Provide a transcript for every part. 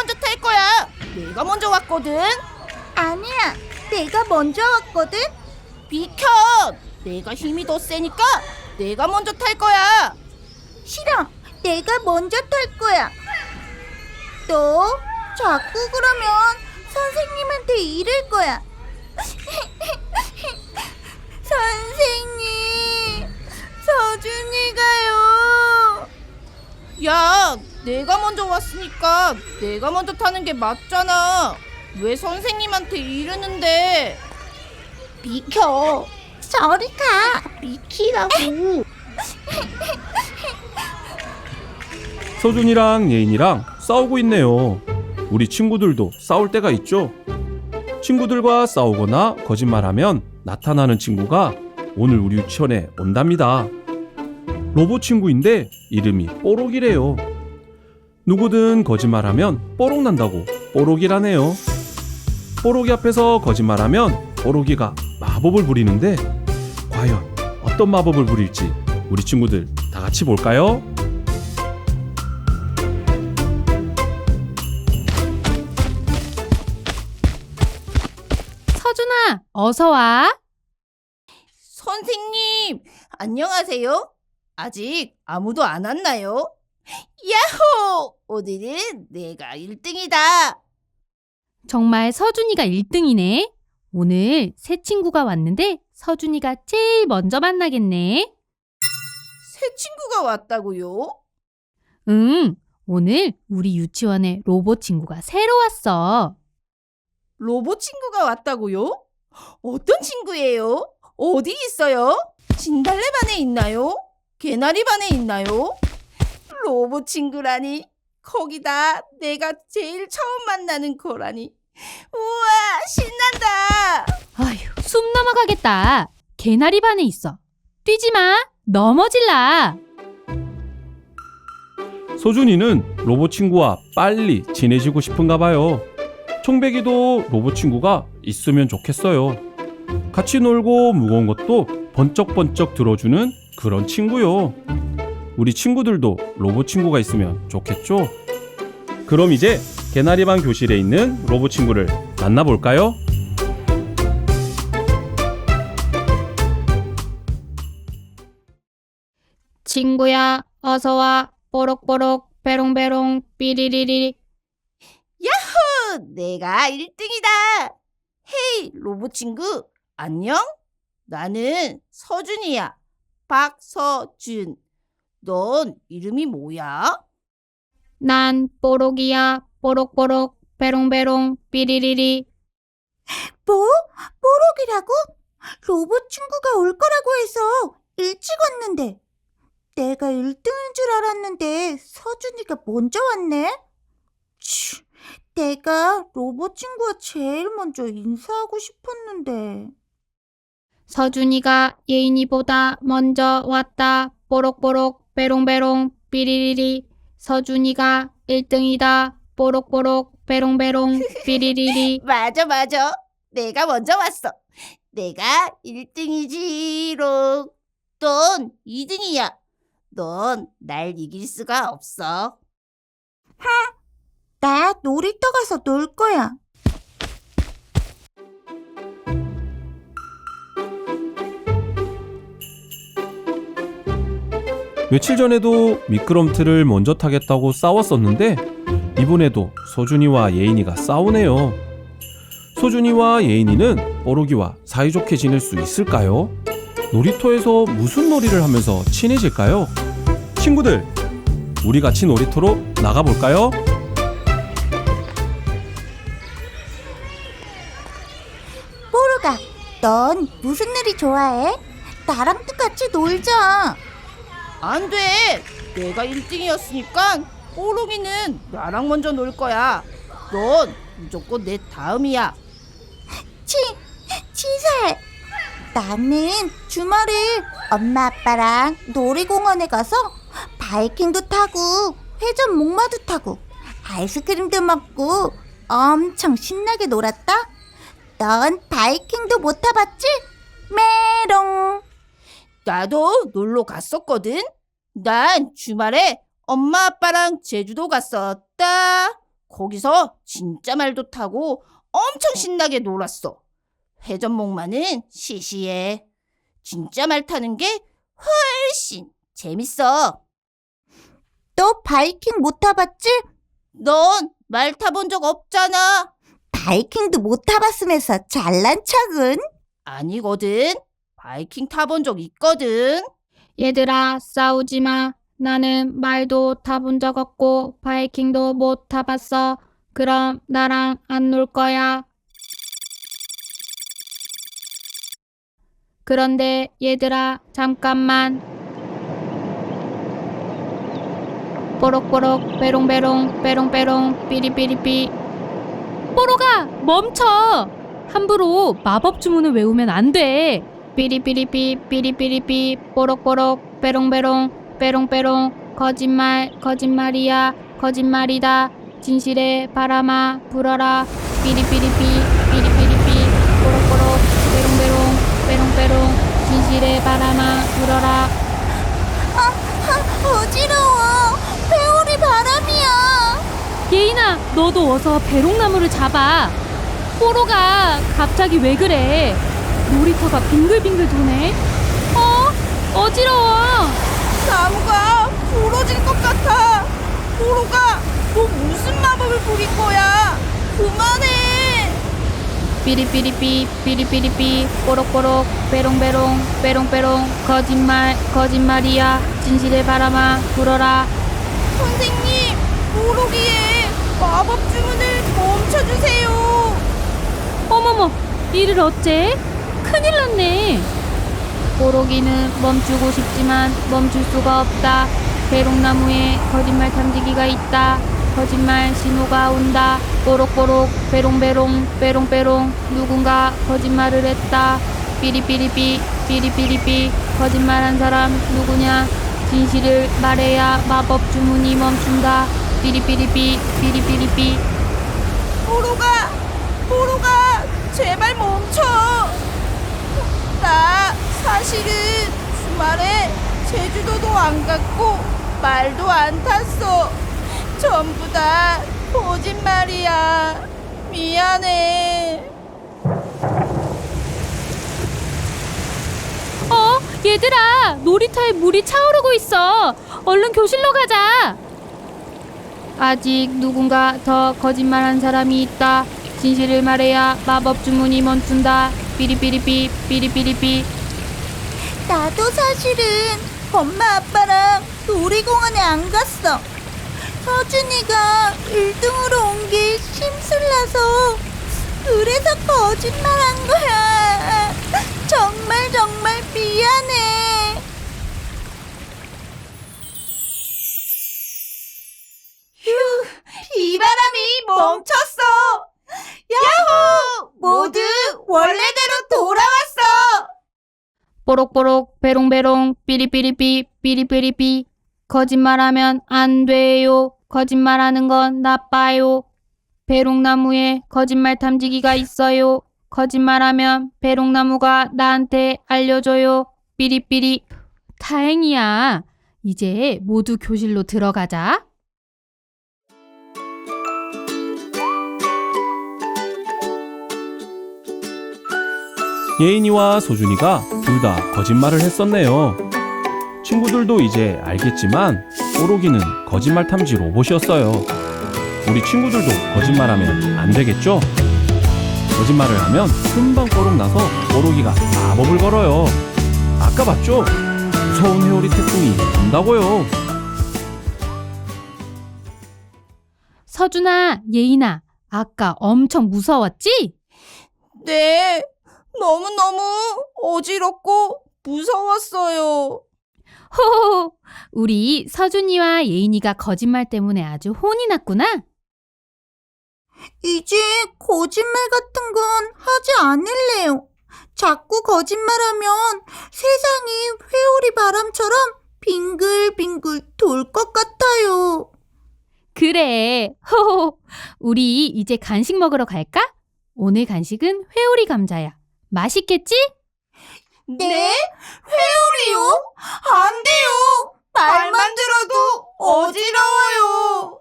먼저 탈 거야. 내가 먼저 왔거든. 아니야, 내가 먼저 왔거든. 비켜. 내가 힘이 더 세니까 내가 먼저 탈 거야. 싫어, 내가 먼저 탈 거야. 너 자꾸 그러면 선생님한테 이를 거야. 선생 내가 먼저 왔으니까 내가 먼저 타는 게 맞잖아. 왜 선생님한테 이러는데? 비켜. 저리 가. 비키라고. 서준이랑 예인이랑 싸우고 있네요. 우리 친구들도 싸울 때가 있죠. 친구들과 싸우거나 거짓말하면 나타나는 친구가 오늘 우리 유치원에 온답니다. 로봇 친구인데 이름이 뽀록이래요. 누구든 거짓말하면 뽀록 난다고 뽀록이라네요. 뽀록이 앞에서 거짓말하면 뽀록이가 마법을 부리는데 과연 어떤 마법을 부릴지 우리 친구들 다 같이 볼까요? 서준아, 어서 와. 선생님, 안녕하세요. 아직 아무도 안 왔나요? 야호! 오늘은 내가 1등이다. 정말 서준이가 1등이네. 오늘 새 친구가 왔는데 서준이가 제일 먼저 만나겠네. 새 친구가 왔다고요? 응, 오늘 우리 유치원에 로봇 친구가 새로 왔어. 로봇 친구가 왔다고요? 어떤 친구예요? 어디 있어요? 진달래반에 있나요? 개나리반에 있나요? 로봇 친구라니 거기다 내가 제일 처음 만나는 거라니 우와 신난다 아휴, 숨 넘어가겠다. 개나리 반에 있어. 뛰지 마. 넘어질라. 소준이는 로봇 친구와 빨리 친해지고 싶은가 봐요. 총배기도 로봇 친구가 있으면 좋겠어요. 같이 놀고 무거운 것도 번쩍번쩍 들어주는 그런 친구요. 우리 친구들도 로봇 친구가 있으면 좋겠죠? 그럼 이제 개나리반 교실에 있는 로봇 친구를 만나볼까요? 친구야, 어서 와. 뽀록뽀록, 베롱베롱, 삐리리리. 후, 내가 1등이다 헤이 로봇 친구 안녕 나는 서준이야 박서준 넌 이름이 뭐야? 난 뽀록이야. 뽀록뽀록, 베롱베롱, 삐리리리. 뭐? 뽀록이라고? 로봇 친구가 올 거라고 해서 일찍 왔는데. 내가 1등인 줄 알았는데 서준이가 먼저 왔네? 치, 내가 로봇 친구와 제일 먼저 인사하고 싶었는데. 서준이가 예인이보다 먼저 왔다. 뽀록뽀록, 베롱베롱, 삐리리리. 서준이가 1등이다. 뽀록뽀록, 베롱베롱, 삐리리리. 맞아 맞아 내가 먼저 왔어 내가 1등이지롱 넌 2등이야 넌 날 이길 수가 없어 나 놀이터 가서 놀 거야. 며칠 전에도 미끄럼틀을 먼저 타겠다고 싸웠었는데 이번에도 소준이와 예인이가 싸우네요. 소준이와 예인이는 뽀록이와 사이좋게 지낼 수 있을까요? 놀이터에서 무슨 놀이를 하면서 친해질까요? 친구들, 우리 같이 놀이터로 나가볼까요? 뽀로가, 넌 무슨 놀이 좋아해? 나랑도 같이 놀자. 안 돼! 내가 1등이었으니까 뽀록이는 나랑 먼저 놀 거야. 넌 무조건 내 다음이야. 치, 치살. 나는 주말에 엄마 아빠랑 놀이공원에 가서 바이킹도 타고 회전 목마도 타고 아이스크림도 먹고 엄청 신나게 놀았다. 넌 바이킹도 못 타봤지? 메롱. 나도 놀러 갔었거든. 난 주말에 엄마 아빠랑 제주도 갔었다. 거기서 진짜 말도 타고 엄청 신나게 놀았어. 회전목마는 시시해. 진짜 말 타는 게 훨씬 재밌어. 너 바이킹 못 타봤지? 넌 말 타본 적 없잖아. 바이킹도 못 타봤으면서 잘난 척은? 아니거든. 바이킹 타본 적 있거든. 얘들아, 싸우지 마. 나는 말도 타본 적 없고 바이킹도 못 타봤어. 그럼 나랑 안 놀 거야. 그런데 얘들아, 잠깐만. 뽀록뽀록, 빼롱빼롱, 빼롱빼롱, 삐리삐리삐. 뽀로가, 멈춰! 함부로 마법 주문을 외우면 안 돼. 삐리삐리삐, 삐리삐리삐, 뽀록뽀록, 빼롱빼롱, 빼롱빼롱, 거짓말, 거짓말이야, 거짓말이다. 진실의 바람아, 불어라. 삐리삐리삐, 삐리삐리삐, 뽀록뽀록, 빼롱빼롱, 빼롱빼롱, 진실의 바람아, 불어라. 어지러워. 회오리 바람이야. 예인아, 너도 어서 배롱나무를 잡아. 뽀로가 갑자기 왜 그래? 놀이터가 빙글빙글 도네. 어? 어지러워. 나무가 부러질 것 같아. 보로가 너 무슨 마법을 부릴 거야? 그만해. 삐리삐리삐, 삐리삐리삐, 뽀록뽀록, 빼롱빼롱, 빼롱빼롱, 거짓말, 거짓말이야. 진실의 바람아, 불어라. 선생님, 모로기에 마법 주문을 멈춰주세요. 어머머, 이를 어째? 큰일 났네. 뽀록이는 멈추고 싶지만 멈출 수가 없다. 배롱나무에 거짓말 탐지기가 있다. 거짓말 신호가 온다. 뽀록뽀록, 베롱베롱, 빼롱빼롱. 누군가 거짓말을 했다. 삐리삐리삐, 삐리삐리삐. 거짓말한 사람 누구냐? 진실을 말해야 마법 주문이 멈춘다. 삐리삐리삐, 삐리삐리삐. 보로가, 보로가, 제발 멈춰. 나 사실은 주말에 제주도도 안 갔고 말도 안 탔어. 전부 다 거짓말이야. 미안해. 어, 얘들아, 놀이터에 물이 차오르고 있어. 얼른 교실로 가자. 아직 누군가 더 거짓말한 사람이 있다. 진실을 말해야 마법 주문이 멈춘다. 삐리삐리삐, 삐리삐리삐. 나도 사실은 엄마 아빠랑 놀이공원에 안 갔어. 서준이가 1등으로 온 게 심술나서 그래서 거짓말한 거야. 정말 정말 미안해. 비바람이 멈췄어. 야호! 모두 돌아왔어. 뽀록뽀록, 베롱베롱, 삐리삐리삐, 삐리삐리삐. 거짓말하면 안 돼요. 거짓말하는 건 나빠요. 배롱나무에 거짓말 탐지기가 있어요. 거짓말하면 배롱나무가 나한테 알려줘요. 삐리삐리. 다행이야. 이제 모두 교실로 들어가자. 예인이와 소준이가 둘 다 거짓말을 했었네요. 친구들도 이제 알겠지만 뽀록이는 거짓말 탐지 로봇이었어요. 우리 친구들도 거짓말하면 안 되겠죠? 거짓말을 하면 금방 뽀록 나서 뽀록이가 마법을 걸어요. 아까 봤죠? 무서운 회오리 태풍이 온다고요. 서준아, 예인아, 아까 엄청 무서웠지? 네, 너무너무 어지럽고 무서웠어요. 호호, 우리 서준이와 예인이가 거짓말 때문에 아주 혼이 났구나. 이제 거짓말 같은 건 하지 않을래요. 자꾸 거짓말하면 세상이 회오리 바람처럼 빙글빙글 돌 것 같아요. 그래, 호호, 우리 이제 간식 먹으러 갈까? 오늘 간식은 회오리 감자야. 맛있겠지? 네? 회오리요? 안 돼요. 말만 들어도 어지러워요.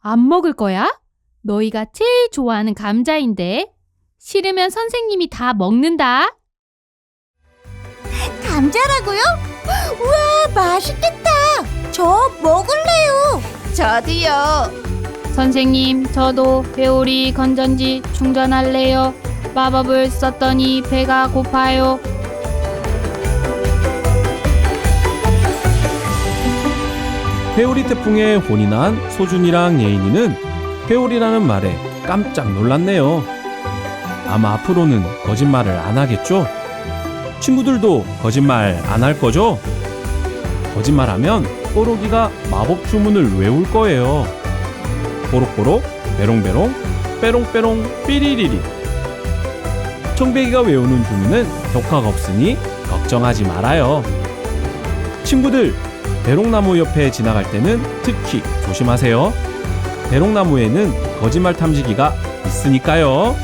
안 먹을 거야? 너희가 제일 좋아하는 감자인데. 싫으면 선생님이 다 먹는다. 감자라고요? 우와, 맛있겠다. 저 먹을래요. 저도요. 선생님, 저도 회오리 건전지 충전할래요. 마법을 썼더니 배가 고파요. 회오리 태풍에 혼이 난 소준이랑 예인이는 회오리라는 말에 깜짝 놀랐네요. 아마 앞으로는 거짓말을 안 하겠죠? 친구들도 거짓말 안 할 거죠? 거짓말하면 뽀록이가 마법 주문을 외울 거예요. 뽀록뽀록, 베롱베롱, 빼롱빼롱, 삐리리리. 청배기가 외우는 주문은 효과가 없으니 걱정하지 말아요. 친구들, 대롱나무 옆에 지나갈 때는 특히 조심하세요. 대롱나무에는 거짓말 탐지기가 있으니까요.